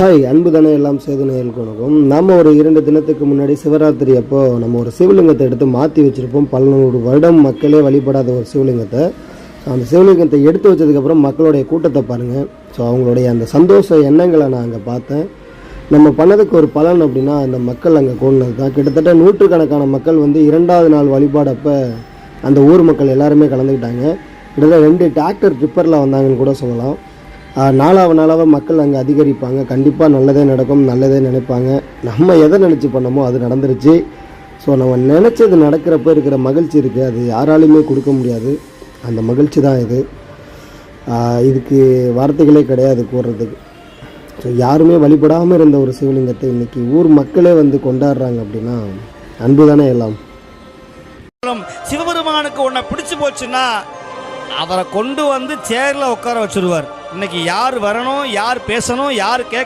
Hi அன்பு தானே எல்லாம் சேது வணக்கம் நாம் ஒரு இரண்டு தினத்துக்கு முன்னாடி சிவராத்திரி அப்போ நம்ம ஒரு சிவலிங்கத்தை எடுத்து மாற்றி வச்சுருப்போம். பல நூறு வருடம் மக்களே வழிபடாத ஒரு சிவலிங்கத்தை. ஸோ அந்த சிவலிங்கத்தை எடுத்து வச்சதுக்கப்புறம் மக்களுடைய கூட்டத்தை பாருங்கள் ஸோ அவங்களுடைய அந்த சந்தோஷ எண்ணங்களை நான் அங்கே பார்த்தேன். நம்ம பண்ணதுக்கு ஒரு பலன் அப்படின்னா அந்த மக்கள் அங்கே கொண்டது தான். கிட்டத்தட்ட நூற்றுக்கணக்கான மக்கள் வந்து இரண்டாவது நாள் வழிபாடப்போ அந்த ஊர் மக்கள் எல்லாருமே கலந்துக்கிட்டாங்க. கிட்டத்தட்ட ரெண்டு டிராக்டர் ட்ரிப்பரில் வந்தாங்கன்னு கூட சொல்லலாம். நாளாக நாளாவ மக்கள் அங்கே அதிகரிப்பாங்க. கண்டிப்பாக நல்லதே நடக்கும் நல்லதே நினைப்பாங்க. நம்ம எதை நினச்சி பண்ணமோ அது நடந்துருச்சு. ஸோ நம்ம நினச்சது நடக்கிறப்ப இருக்கிற மகிழ்ச்சி இருக்குது அது யாராலையுமே கொடுக்க முடியாது. அந்த மகிழ்ச்சி தான் இது. இதுக்கு வார்த்தைகளே கிடையாது கூடுறதுக்கு ஸோ யாருமே வழிபடாமல் இருந்த ஒரு சிவலிங்கத்தை இன்றைக்கி ஊர் மக்களே வந்து கொண்டாடுறாங்க அப்படின்னா அன்பு தானே எல்லாம். சிவபெருமானுக்கு உன்னை பிடிச்சி போச்சுன்னா அவரை கொண்டு வந்து சேரில் உட்கார வச்சுருவார். இன்னைக்கு யார் வரணும் யார் பேசணும் யார் கேட்க